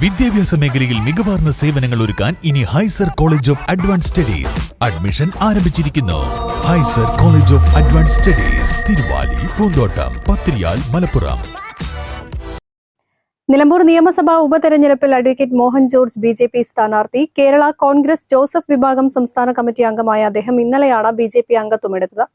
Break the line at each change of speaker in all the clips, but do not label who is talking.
വിദ്യാഭ്യാസ മേഖലയിൽ മികവാർന്ന സേവനങ്ങൾ ഒരുക്കാൻ ഇനി ഹൈസർ college of advance studies admission ആരംഭിച്ചിരിക്കുന്നു. ഹൈസർ college of advance studies Thiruvali Poonthottam Pathiriyal Malappuram.
Nilambur നിയമസഭാ ഉപതെരഞ്ഞെടുപ്പിൽ advocate Mohan George B J P സ്ഥാനാർത്ഥി കേരള കോൺഗ്രസ് ജോസഫ് വിഭാഗം സംസ്ഥാന കമ്മിറ്റി അംഗമായ അദ്ദേഹം ഇന്നലെയാണ് ബി ജെ പി അംഗത്വമെടുത്തത്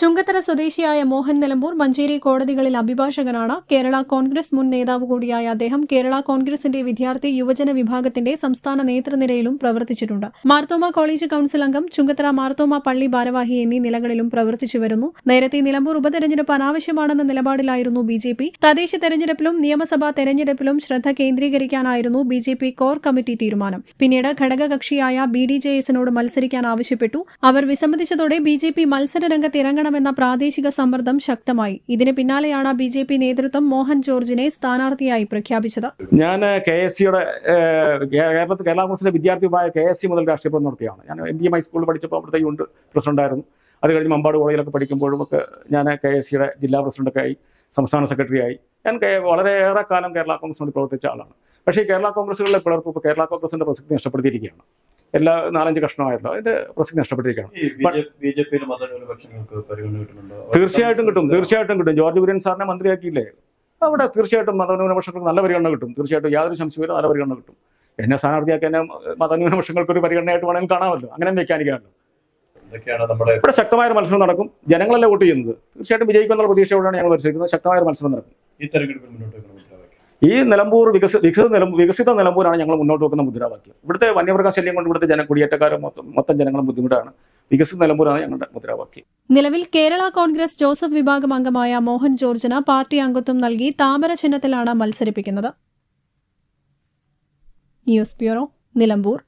ചുങ്കത്തറ സ്വദേശിയായ മോഹൻ നിലമ്പൂർ മഞ്ചേരി കോടതികളിൽ അഭിഭാഷകനാണ്. കേരള കോൺഗ്രസ് മുൻ നേതാവ് കൂടിയായ അദ്ദേഹം കേരള കോൺഗ്രസിന്റെ വിദ്യാർത്ഥി യുവജന വിഭാഗത്തിന്റെ സംസ്ഥാന നേതൃനിരയിലും പ്രവർത്തിച്ചിട്ടുണ്ട്. മാർത്തോമ കോളേജ് കൌൺസിൽ അംഗം ചുങ്കത്തറ മാർത്തോമ പള്ളി ഭാരവാഹി എന്നീ നിലകളിലും പ്രവർത്തിച്ചു വരുന്നു. നേരത്തെ നിലമ്പൂർ ഉപതെരഞ്ഞെടുപ്പ് അനാവശ്യമാണെന്ന നിലപാടിലായിരുന്നു ബി ജെ പി. തദ്ദേശ തെരഞ്ഞെടുപ്പിലും നിയമസഭാ തെരഞ്ഞെടുപ്പിലും ശ്രദ്ധ കേന്ദ്രീകരിക്കാനായിരുന്നു B J P core committee തീരുമാനം. പിന്നീട് ഘടകകക്ഷിയായ ബി ഡി ജെ എസിനോട് മത്സരിക്കാൻ ആവശ്യപ്പെട്ടു. അവർ വിസമ്മതിച്ചതോടെ ബി ജെ പി മത്സര ഇറങ്ങണമെന്ന പ്രാദേശിക സമ്മർദ്ദം ശക്തമായി. ഇതിന് പിന്നാലെയാണ് ബി ജെ പി നേതൃത്വം മോഹൻ ജോർജിനെ സ്ഥാനാർത്ഥിയായി പ്രഖ്യാപിച്ചത്.
ഞാൻ കെ എസ് സിയുടെ കേരളത്തിൽ കേരള കോൺഗ്രസിന്റെ വിദ്യാർത്ഥിയുമായ കെ എസ് സി മുതൽ രാഷ്ട്രീയ നടത്തിയാണ് ഞാൻ എം ബി എം ഹൈസ്കൂളിൽ പഠിച്ചപ്പോൾ അവിടുത്തെ യൂണിറ്റ് പ്രസിഡന്റായിരുന്നു. അത് കഴിഞ്ഞ് മമ്പാട് കോളേജിലൊക്കെ പഠിക്കുമ്പോഴും ഒക്കെ ഞാൻ കെ എസ് സിയുടെ ജില്ലാ പ്രസിഡന്റൊക്കെ ആയി സംസ്ഥാന സെക്രട്ടറി ആയി. ഞാൻ വളരെയേറെ കാലം കേരള കോൺഗ്രസ് വേണ്ടി പ്രവർത്തിച്ച ആളാണ്. പക്ഷേ കേരള കോൺഗ്രസുകളിലെ പിളർപ്പ് കേരള കോൺഗ്രസിന്റെ പ്രസക്തി നഷ്ടപ്പെടുത്തിയിരിക്കുകയാണ്. എല്ലാ നാലഞ്ച് കഷ്ണമായല്ലോ. അതിന്റെ പ്രസക്തി നഷ്ടപ്പെട്ടിരിക്കുകയാണ്. തീർച്ചയായിട്ടും കിട്ടും തീർച്ചയായിട്ടും കിട്ടും. ജോർജ് കുര്യൻ സാറിനെ മന്ത്രിയാക്കിയില്ലേ? അവിടെ തീർച്ചയായിട്ടും മതന്യൂനപക്ഷങ്ങൾക്ക് നല്ല പരിഗണന കിട്ടും. തീർച്ചയായിട്ടും യാതൊരു സംശയമില്ല നല്ല പരിഗണന കിട്ടും. എന്നെ സ്ഥാനാർത്ഥിയാക്കി എന്നെ മതന്യൂനപക്ഷങ്ങൾക്ക് ഒരു പരിഗണനയായിട്ട് വേണമെങ്കിൽ കാണാമല്ലോ. അങ്ങനെ വ്യാഖ്യാനിക്കാമല്ലോ ഇവിടെ ശക്തമായ ഒരു മത്സരം നടക്കും. ജനങ്ങളല്ലേ വോട്ട് ചെയ്യുന്നത്? തീർച്ചയായിട്ടും വിജയിക്കുന്ന പ്രതീക്ഷയോടെയാണ് ഞങ്ങൾ മത്സരിക്കുന്നത്. ശക്തമായ ഒരു മത്സരം നടക്കും.
ഈ തെരഞ്ഞെടുപ്പിൽ മുന്നോട്ട്
ഈ നിലമ്പൂർ വികസി വികസിത നിലം വികസിത നിലമ്പൂരാണ് ഞങ്ങൾ മുന്നോട്ട് വെക്കുന്ന മുദ്രാവാക്യം. ഇവിടുത്തെ വന്യമൃഗ ശല്യം കൊണ്ട് ഇവിടുത്തെ ജന കുടിയേറ്റക്കാരും മൊത്തം മൊത്തം ജനങ്ങളും ബുദ്ധിമുട്ടാണ്. വികസിത നിലമ്പൂരാണ് ഞങ്ങളുടെ മുദ്രാവാക്യം.
നിലവിൽ കേരള കോൺഗ്രസ് ജോസഫ് വിഭാഗം അംഗമായ മോഹൻ ജോർജിന് പാർട്ടി അംഗത്വം നൽകി താമര ചിഹ്നത്തിലാണ് മത്സരിപ്പിക്കുന്നത്. News bureau Nilambur.